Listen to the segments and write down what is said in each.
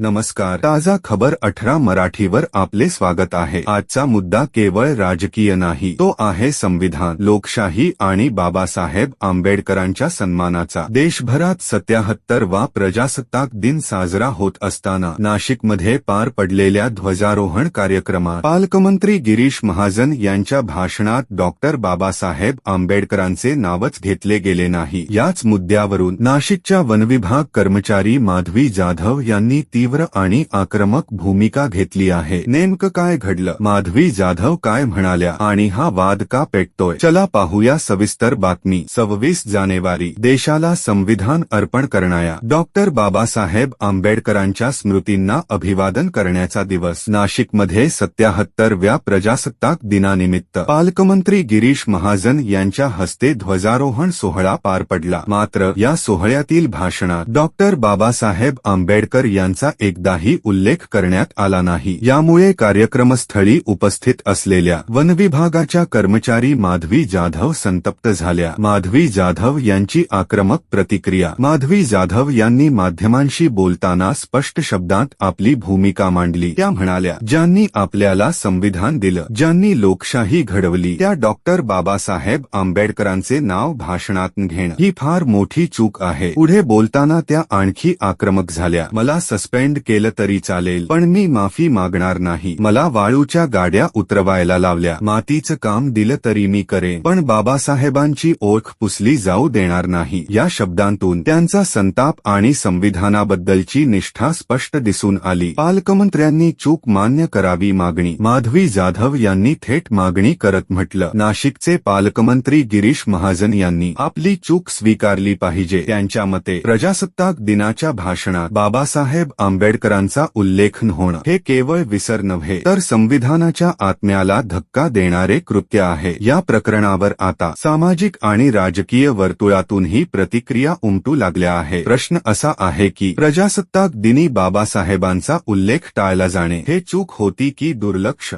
नमस्कार. ताजा खबर अठरा मराठीवर आपले स्वागत आहे. आजचा मुद्दा केवळ राजकीय नाही तो आहे संविधान लोकशाही आणि बाबासाहेब आंबेडकरांच्या सन्मानाचा. देशभरात सत्याहत्तर वा प्रजासत्ताक दिन साजरा होत असताना नाशिकमध्ये पार पडलेल्या ध्वजारोहण कार्यक्रमात पालकमंत्री गिरीश महाजन यांच्या भाषणात डॉक्टर बाबासाहेब आंबेडकरांचे नावच घेतले गेले नाही. याच मुद्द्यावरून नाशिकच्या वनविभाग कर्मचारी माधवी जाधव यांनी तीव्र आणि आक्रमक भूमिका घेतली आहे. नेमकं काय घडलं? माधवी जाधव काय म्हणाल्या? आणि हा वाद का पेटतोय? चला पाहूया सविस्तर बातमी. सव्वीस जानेवारी देशाला संविधान अर्पण करणाऱ्या डॉक्टर बाबासाहेब आंबेडकरांच्या स्मृतींना अभिवादन करण्याचा दिवस. नाशिकमध्ये सत्याहत्तरव्या प्रजासत्ताक दिनानिमित्त पालकमंत्री गिरीश महाजन यांच्या हस्ते ध्वजारोहण सोहळा पार पडला. मात्र या सोहळ्यातील भाषणात डॉक्टर बाबासाहेब आंबेडकर यांचा एकदाही उल्लेख करण्यात आला नाही. यामुळे कार्यक्रमस्थळी उपस्थित असलेल्या वनविभागाच्या कर्मचारी माधवी जाधव संतप्त झाल्या. माधवी जाधव यांची आक्रमक प्रतिक्रिया. माधवी जाधव यांनी माध्यमांशी बोलताना स्पष्ट शब्दात आपली भूमिका मांडली. त्या म्हणाल्या ज्यांनी आपल्याला संविधान दिलं ज्यांनी लोकशाही घडवली त्या डॉक्टर बाबासाहेब आंबेडकरांचे नाव भाषणात घेणं ही फार मोठी चूक आहे. पुढे बोलताना त्या आणखी आक्रमक झाल्या. मला सस्पेंड केलं तरी चालेल. पण मी माफी मागणार नाही. मला वाळूच्या गाड्या उतरवायला लावल्या. मातीचं काम दिलं तरी मी करेन. पण बाबासाहेबांची ओळख पुसली जाऊ देणार नाही. या शब्दांतून त्यांचा संताप आणि संविधानाबद्दलची निष्ठा स्पष्ट दिसून आली. पालकमंत्र्यांनी चूक मान्य करावी मागणी. माधवी जाधव यांनी थेट मागणी करत म्हटलं. नाशिकचे पालकमंत्री गिरीश महाजन यांनी आपली चूक स्वीकारली पाहिजे. त्यांच्या मते प्रजासत्ताक दिनाच्या भाषणात बाबासाहेब आंबेडकरांचा उल्लेख होणं हे केवळ विसर नव्हे तर संविधानाच्या आत्म्याला धक्का देणारे कृत्य आहे. या प्रकरणावर आता सामाजिक आणि राजकीय वर्तुळातूनही प्रतिक्रिया उमटू लागल्या आहे. प्रश्न असा आहे की प्रजासत्ताक दिनी बाबासाहेबांचा उल्लेख टाळला जाणे हे चूक होती की दुर्लक्ष?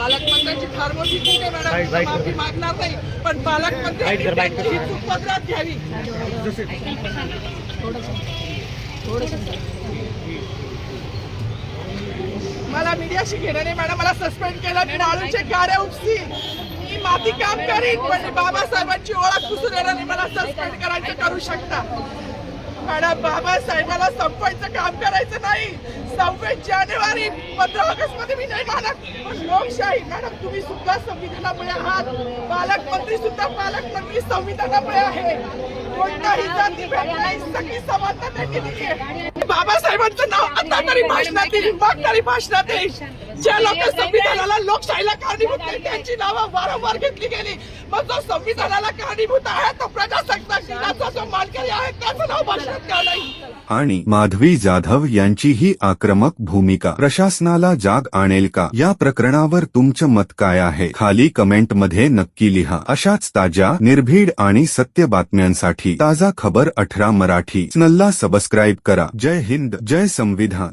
पालकमंत्र्यांची फार मोठी चूक आहे मॅडम माफी मागणार नाही. पण पालकमंत्र्यांनी त्यांची चूक पदरात घ्यावी. मला मीडियाशी घेणं नाही मॅडम. मला सस्पेंड केलं. वाळूचे गाड्या उपसी. मी माती काम करीन पण बाबासाहेबांची ओळख पुसून येणार नाही. मला सस्पेंड करायचं करू शकता. मॅडम बाबासाहेबाला संपवायचं काम करायचं नाही. सव्वीस जानेवारी पंधरा ऑगस्टमध्ये मी नाही मानत. पण लोकशाही मॅडम तुम्ही सुद्धा संविधानामुळे आहात. पालकमंत्री सुद्धा पालकमंत्री संविधानामुळे आहे. कोणताही जाती नाही सगळी समानता त्यांनी दिली बाबासाहेबांचं नाव आता तरी भाषणात येईल मग तरी भाषणात येईल ज्या लोक संविधानाला लोकशाहीला कारणीभूत त्यांची नावं वारंवार घेतली गेली. मग जो संविधानाला कारणीभूत आहे तो प्रजासत्ताक दिनाचा जो मानकरी आहे त्याचं नाव भाषणात का नाही? आणि माधवी जाधव यांची ही आक्रमक भूमिका. प्रशासनाला जाग आणेल का? या प्रकरणावर तुमचं मत काय आहे? खाली कमेंटमध्ये नक्की लिहा. अशाच ताज्या निर्भीड आणि सत्य बातम्यांसाठी ताजा खबर अठरा मराठी. चॅनलला सबस्क्राईब करा. जय हिंद. जय संविधान.